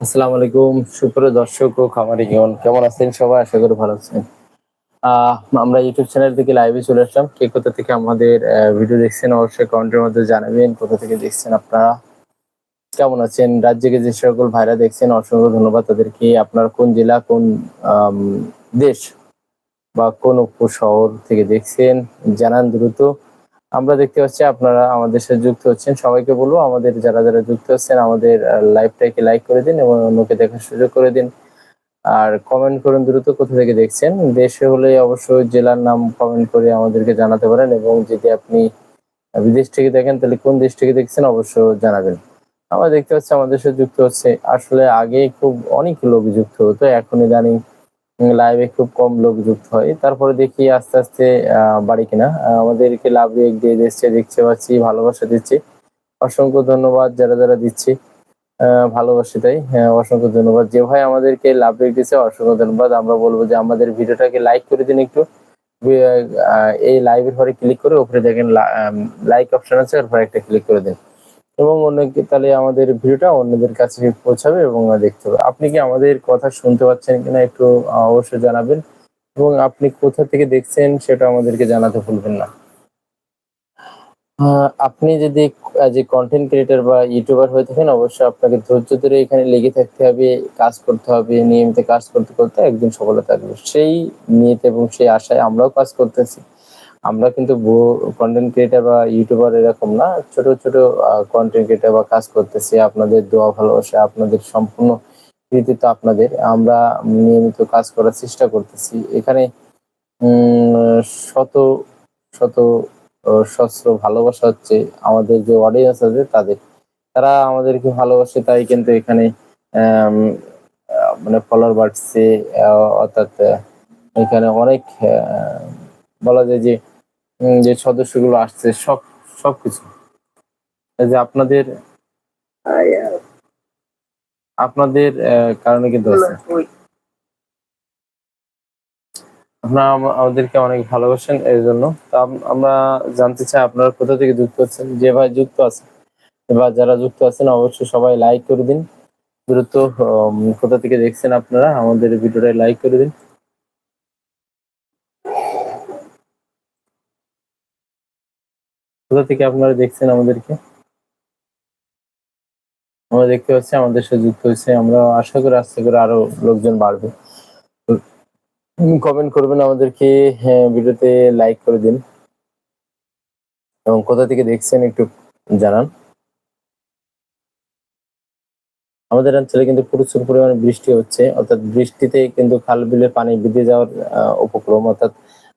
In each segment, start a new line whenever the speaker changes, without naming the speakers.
আসসালামু আলাইকুম, সুপ্রিয় দর্শক ও খামারি জীবন কেমন আছেন সবাই? আশা করি ভালো আছেন। আমরা ইউটিউব চ্যানেল থেকে লাইভে চলে আসলাম। কে কোথা থেকে আমাদের ভিডিও দেখছেন অবশ্যই কমেন্টের মধ্যে জানাবেন। কোথা থেকে দেখছেন আপনারা? কেমন আছেন? রাজ্যকে যে সকল ভাইরা দেখছেন, অসংখ্য ধন্যবাদ তাদেরকে। আপনার কোন জেলা, কোন দেশ বা কোন উপশহর থেকে দেখছেন, জানান দ্রুত। আমরা দেখতে পাচ্ছি আপনারা আমাদের সাথে যুক্ত হচ্ছেন। সবাইকে বলব আমাদের যারা যারা যুক্ত হচ্ছেন, আমাদের লাইভটাকে লাইক করে দিন এবং অন্যকে দেখার সুযোগ করে দিন। আর কমেন্ট করুন দ্রুত কোথা থেকে দেখছেন। দেশে হলে অবশ্যই জেলার নাম কমেন্ট করে আমাদেরকে জানাতে পারেন এবং যদি আপনি বিদেশ থেকে দেখেন, তাহলে কোন দেশ থেকে দেখছেন অবশ্যই জানাবেন। আমরা দেখতে পাচ্ছি আমাদের সাথে যুক্ত হচ্ছে। আসলে আগে খুব অনেক লোক যুক্ত হতো, এখন ইদানিং লাইভে খুব কম লোক যুক্ত হয়। তারপরে দেখি আস্তে আস্তে বাড়ি কিনা। আমাদেরকে লাভ রেক দিয়ে দিচ্ছে দেখতে পাচ্ছি, ভালোবাসা দিচ্ছে। অসংখ্য ধন্যবাদ যারা যারা দিচ্ছে ভালোবাসি তাই। হ্যাঁ অসংখ্য ধন্যবাদ। যে ভাই আমাদেরকে লাভ রেক দিচ্ছে অসংখ্য ধন্যবাদ। আমরা বলব যে আমাদের ভিডিওটাকে লাইক করে দিন একটু। এই লাইভের পরে ক্লিক করে উপরে দেখেন লাইক অপশন আছে, ওর পরে একটা ক্লিক করে দিন। এবং অন্যকে তাহলে আমাদের ভিডিওটা অন্যদের কাছে পৌঁছাবে এবং দেখতে হবে। আপনি কি আমাদের কথা শুনতে পাচ্ছেন কিনা একটু অবশ্যই জানাবেন। এবং আপনি কোথা থেকে দেখছেন সেটা আমাদেরকে জানাতে ভুলবেন না। আপনি যদি যে কন্টেন্ট ক্রিয়েটার বা ইউটিউবার হয়ে থাকেন, অবশ্যই আপনাকে ধৈর্য ধরে এখানে লেগে থাকতে হবে, কাজ করতে হবে, নিয়মিত কাজ করতে করতে একদিন সফলতা আসবে। সেই নিয়ত এবং সেই আশায় আমরাও কাজ করতেছি। আমরা কিন্তু কন্টেন্ট ক্রিয়েটার বা ইউটিউবার এরকম না, ছোট ছোট কন্টেন্ট ক্রিয়েটার বা কাজ করতেছি, আপনাদের দোয়া, ভালোবাসা, আপনাদের সম্পূর্ণ কৃতিত্ব আপনাদের। আমরা নিয়মিত কাজ করার চেষ্টা করতেছি। এখানে শত শত সস্ত্র ভালোবাসা হচ্ছে আমাদের যে অডিয়েন্স আছে তাদের। তারা আমাদেরকে ভালোবাসে, তাই কিন্তু এখানে মানে ফলোয়ার বাড়ছে অর্থাৎ, এখানে অনেক বলা যায় যে যে সদস্যগুলো আসছে, সব, সবকিছু। যে আপনাদের আপনাদের কারণে কিন্তু আপনারা আমাদেরকে অনেক ভালোবাসেন এই জন্য। তা আমরা জানতে চাই আপনারা কোথা থেকে যুক্ত আছেন, যে ভাই যুক্ত আছে বা যারা যুক্ত আছেন, অবশ্যই সবাই লাইক করে দিন। দ্রুত কোথা থেকে দেখছেন আপনারা, আমাদের ভিডিওটা লাইক করে দিন। কোথা থেকে আপনারা দেখছেন আমাদেরকে? আমরা দেখতে পাচ্ছি, আমাদের সাথে যুক্ত হয়েছে। আমরা আশা করি, আস্তে করে আরও লোকজন বাড়বে। কমেন্ট করবেন আমাদেরকে। হ্যাঁ ভিডিওতে লাইক করে দিন। এবং কোথা থেকে দেখছেন একটু জানান। আমাদের অঞ্চলে কিন্তু প্রচুর পরিমাণে বৃষ্টি হচ্ছে। অর্থাৎ বৃষ্টিতে কিন্তু খাল বিলে পানি বেঁধে যাওয়ার উপক্রম। অর্থাৎ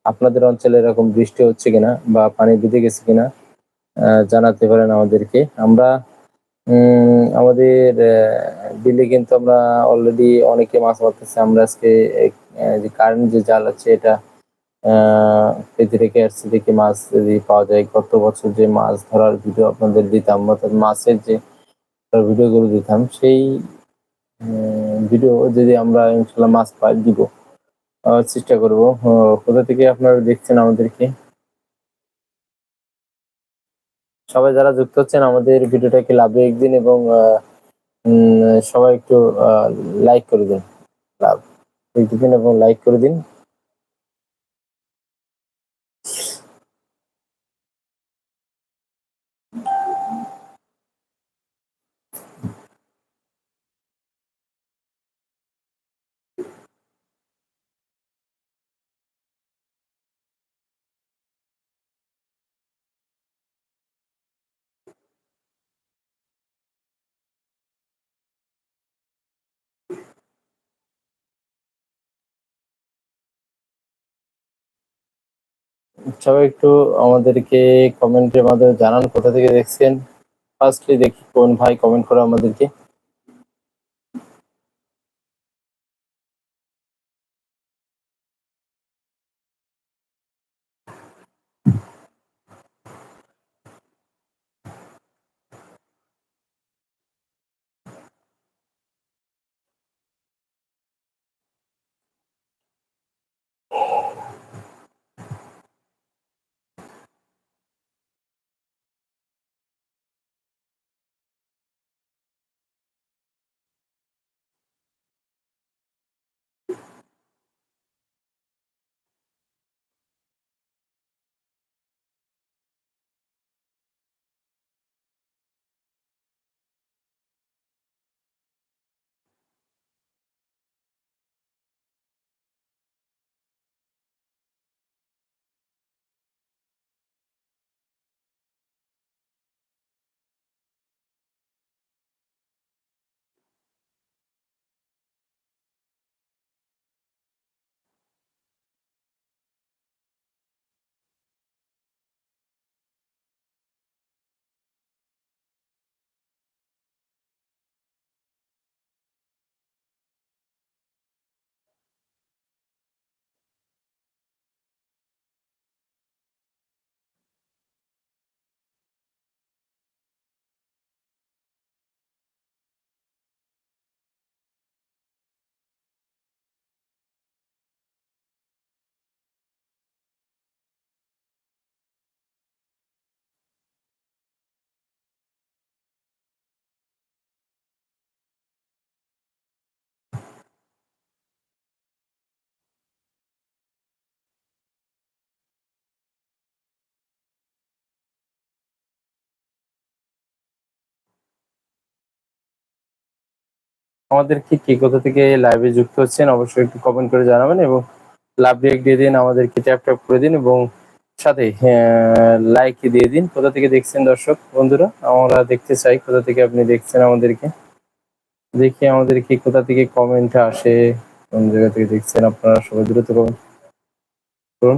আপনাদের অঞ্চলে এরকম বৃষ্টি হচ্ছে কিনা বা পানি বেঁধে গেছে কিনা জানাতে পারেন আমাদেরকে। আমরা আমাদের বিলে কিন্তু আমরা অলরেডি অনেকে মাছ মারতেছে। আমরা আজকে যে কারেন্ট যে জাল আছে, এটা পেতে রেখে আসছি দেখি মাছ যদি পাওয়া যায়। গত বছর যে মাছ ধরার ভিডিও আপনাদের দিতাম, অর্থাৎ মাছের যে ভিডিওগুলো দিতাম, সেই ভিডিও যদি আমরা ইনশাল্লাহ মাছ পাই, দিব। চেষ্টা করব। কোথা থেকে আপনারা দেখছেন আমাদেরকে? সবাই যারা যুক্ত হচ্ছেন, আমাদের ভিডিওটাকে লাভে? একদিন এবং সবাই একটু লাইক করে দিন। লাভ। একদিন এবং লাইক করে দিন। সবাই একটু আমাদেরকে কমেন্টের মাধ্যমে জানান, কোথা থেকে দেখছেন? ফার্স্টলি দেখি কোন ভাই কমেন্ট করে আমাদেরকে। আমাদেরকে কি কোথা থেকে লাইভে যুক্ত হচ্ছেন, অবশ্যই একটু কমেন্ট করে জানাবেন এবং লাভ রিয়েক্ট দিয়ে দিন, আমাদেরকে ট্যাপ ট্যাপ করে দিন এবং সাথে লাইক দিয়ে দিন। কোথা থেকে দেখছেন দর্শক, বন্ধুরা? আমরা দেখতে চাই কোথা থেকে আপনি দেখছেন আমাদেরকে। দেখি আমাদেরকে কোথা থেকে কমেন্ট আসে, কোন জায়গা থেকে দেখছেন আপনারা সবাই দ্রুত কমেন্ট করুন।